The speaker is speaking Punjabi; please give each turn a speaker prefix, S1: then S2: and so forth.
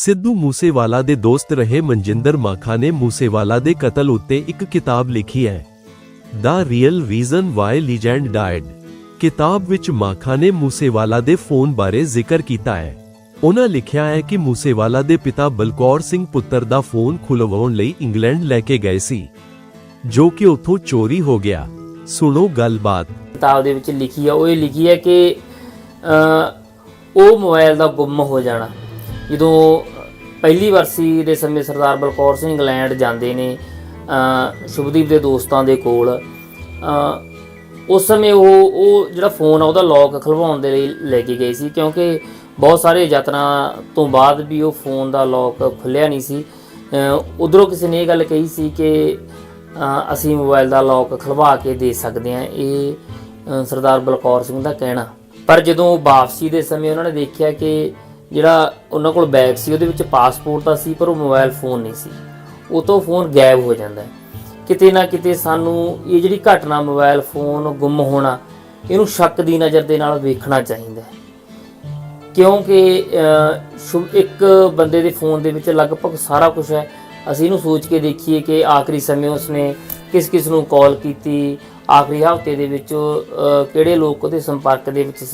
S1: ਸਿੱਧੂ ਮੂਸੇਵਾਲਾ ਦੇ ਦੋਸਤ ਰਹੇ ਮਨਜਿੰਦਰ ਮਾਖਾ ਨੇ ਮੂਸੇਵਾਲਾ ਦੇ ਕਤਲ ਉੱਤੇ ਇੱਕ ਕਿਤਾਬ ਲਿਖੀ ਹੈ। The real reason why legend died ਕਿਤਾਬ ਵਿੱਚ ਮਾਖਾ ਨੇ ਮੂਸੇਵਾਲਾ ਦੇ ਫੋਨ ਬਾਰੇ ਜ਼ਿਕਰ ਕੀਤਾ ਹੈ। ਉਹਨਾਂ ਲਿਖਿਆ ਹੈ ਕਿ ਮੂਸੇਵਾਲਾ ਦੇ ਪਿਤਾ ਬਲਕੌਰ ਸਿੰਘ ਪੁੱਤਰ ਦਾ ਫੋਨ ਖੁਲਵਾਉਣ ਲਈ ਇੰਗਲੈਂਡ ਲੈ ਕੇ ਗਏ ਸੀ, ਜੋ ਕਿ ਉੱਥੋਂ ਚੋਰੀ ਹੋ ਗਿਆ। ਸੁਣੋ ਗੱਲਬਾਤ।
S2: ਕਿਤਾਬ ਦੇ ਵਿੱਚ ਲਿਖੀ ਆ, ਉਹ ਇਹ ਲਿਖੀ ਹੈ ਕਿ ਉਹ ਮੋਬਾਈਲ ਦਾ ਗੁੰਮ ਹੋ ਜਾਣਾ। ਜਦੋਂ ਪਹਿਲੀ ਵਰਸੀ ਦੇ ਸਮੇਂ ਸਰਦਾਰ ਬਲਕੌਰ ਸਿੰਘ ਇੰਗਲੈਂਡ ਜਾਂਦੇ ਨੇ ਸ਼ੁਭਦੀਪ ਦੇ ਦੋਸਤਾਂ ਦੇ ਕੋਲ ਉਸ ਸਮੇਂ ਉਹ ਉਹ ਜਿਹੜਾ ਫੋਨ ਆ, ਉਹਦਾ ਲੌਕ ਖਲਵਾਉਣ ਦੇ ਲਈ ਲੈ ਕੇ ਗਏ ਸੀ, ਕਿਉਂਕਿ ਬਹੁਤ ਸਾਰੇ ਯਤਨਾਂ ਤੋਂ ਬਾਅਦ ਵੀ ਉਹ ਫੋਨ ਦਾ ਲੌਕ ਖੁੱਲਿਆ ਨਹੀਂ ਸੀ। ਉਧਰੋਂ ਕਿਸੇ ਨੇ ਇਹ ਗੱਲ ਕਹੀ ਸੀ ਕਿ ਅਸੀਂ ਮੋਬਾਈਲ ਦਾ ਲੌਕ ਖਲਵਾ ਕੇ ਦੇ ਸਕਦੇ ਹਾਂ, ਇਹ ਸਰਦਾਰ ਬਲਕੌਰ ਸਿੰਘ ਦਾ ਕਹਿਣਾ। ਪਰ ਜਦੋਂ ਵਾਪਸੀ ਦੇ ਸਮੇਂ ਉਹਨਾਂ ਨੇ ਦੇਖਿਆ ਕਿ ਜਿਹੜਾ ਉਹਨਾਂ ਕੋਲ ਬੈਗ ਸੀ ਉਹਦੇ ਵਿੱਚ ਪਾਸਪੋਰਟ ਤਾਂ ਸੀ ਪਰ ਉਹ ਮੋਬਾਈਲ ਫੋਨ ਨਹੀਂ ਸੀ। ਉਹ ਤੋਂ ਫੋਨ ਗਾਇਬ ਹੋ ਜਾਂਦਾ ਹੈ। ਕਿਤੇ ਨਾ ਕਿਤੇ ਸਾਨੂੰ ਇਹ ਜਿਹੜੀ ਘਟਨਾ ਮੋਬਾਈਲ ਫੋਨ ਗੁੰਮ ਹੋਣਾ ਇਹਨੂੰ ਸ਼ੱਕ ਦੀ ਨਜ਼ਰ ਦੇ ਨਾਲ ਵੇਖਣਾ ਚਾਹੀਦਾ ਹੈ। ਕਿਉਂਕਿ ਅਹ, ਇੱਕ ਬੰਦੇ ਦੇ ਫੋਨ ਦੇ ਵਿੱਚ ਲਗਭਗ ਸਾਰਾ ਕੁਝ ਹੈ। ਅਸੀਂ ਇਹਨੂੰ ਸੋਚ ਕੇ ਦੇਖੀਏ ਕਿ ਆਖਰੀ ਸਮੇਂ ਉਸਨੇ ਕਿਸ ਕਿਸ ਨੂੰ ਕਾਲ ਕੀਤੀ ਆਖਰੀ ਹਫ਼ਤੇ ਦੇ ਵਿੱਚ ਕਿਹੜੇ ਲੋਕ ਉਹਦੇ ਸੰਪਰਕ ਦੇ ਵਿੱਚ ਸੀ।